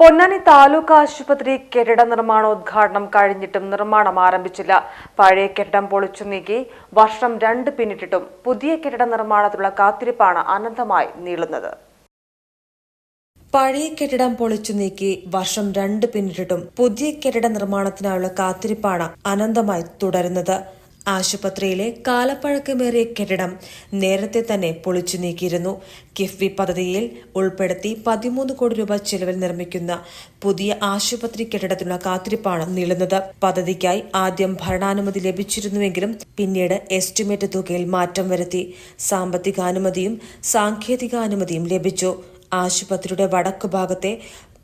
പൊന്നാനി താലൂക്ക് ആശുപത്രി കെട്ടിട നിർമ്മാണോദ്ഘാടനം കഴിഞ്ഞിട്ടും നിർമ്മാണം ആരംഭിച്ചില്ല. പഴയ കെട്ടിടം പൊളിച്ചു നീക്കി വർഷം രണ്ട് പിന്നിട്ടിട്ടും പുതിയ കെട്ടിട നിർമ്മാണത്തിലുള്ള കാത്തിരിപ്പാണ് അനന്തമായി നീളുന്നത്. പഴയ കെട്ടിടം പൊളിച്ചു നീക്കി വർഷം രണ്ട് പിന്നിട്ടിട്ടും പുതിയ കെട്ടിട നിർമ്മാണത്തിനായുള്ള കാത്തിരിപ്പാണ് അനന്തമായി തുടരുന്നത്. ആശുപത്രിയിലെ കാലപ്പഴക്കമേറിയ കെട്ടിടം നേരത്തെ തന്നെ പൊളിച്ചു നീക്കിയിരുന്നു. കിഫ്ബി പദ്ധതിയിൽ ഉൾപ്പെടുത്തി പതിമൂന്ന് കോടി രൂപ ചെലവിൽ നിർമ്മിക്കുന്ന പുതിയ ആശുപത്രി കെട്ടിടത്തിനുള്ള കാത്തിരിപ്പാണ് നീളുന്നത്. പദ്ധതിക്കായി ആദ്യം ഭരണാനുമതി ലഭിച്ചിരുന്നുവെങ്കിലും പിന്നീട് എസ്റ്റിമേറ്റ് തുകയിൽ മാറ്റം വരുത്തി. സാമ്പത്തികാനുമതിയും സാങ്കേതികാനുമതിയും ലഭിച്ചു. ആശുപത്രിയുടെ വടക്കു ഭാഗത്തെ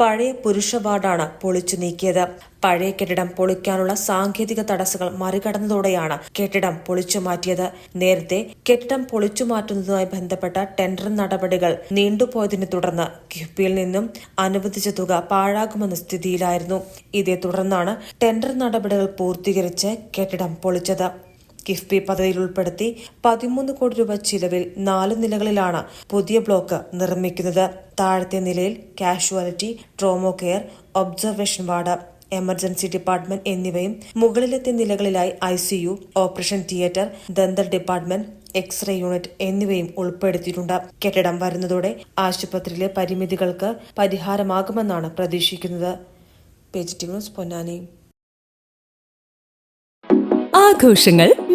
പഴയ പുരുഷ വാർഡാണ് പൊളിച്ചു നീക്കിയത്. പഴയ കെട്ടിടം പൊളിക്കാനുള്ള സാങ്കേതിക തടസ്സങ്ങൾ മറികടന്നതോടെയാണ് കെട്ടിടം പൊളിച്ചു മാറ്റിയത്. നേരത്തെ കെട്ടിടം പൊളിച്ചു മാറ്റുന്നതുമായി ബന്ധപ്പെട്ട ടെൻഡർ നടപടികൾ നീണ്ടുപോയതിനെ തുടർന്ന് കിഫ്ബിയിൽ നിന്നും അനുവദിച്ച തുക പാഴാകുമെന്ന സ്ഥിതിയിലായിരുന്നു. ഇതേ തുടർന്നാണ് ടെൻഡർ നടപടികൾ പൂർത്തീകരിച്ച് കെട്ടിടം പൊളിച്ചത്. കിഫ്ബി പദ്ധതിയിൽ ഉൾപ്പെടുത്തി പതിമൂന്ന് കോടി രൂപ ചിലവിൽ നാല് നിലകളിലാണ് പുതിയ ബ്ലോക്ക് നിർമ്മിക്കുന്നത്. താഴത്തെ നിലയിൽ casualty trauma care observation ward emergency department എന്നിവയും മുകളിലത്തെ നിലകളിലായി I C U operation theatre dental department X ray unit എന്നിവയും ഉൾപ്പെടുത്തിയിട്ടുണ്ട്. കെട്ടിടം വരുന്നതോടെ ആശുപത്രിയിലെ പരിമിതികൾക്ക് പരിഹാരമാകുമെന്നാണ് പ്രതീക്ഷിക്കുന്നത്. പൊന്നാനി. ആഘോഷങ്ങൾ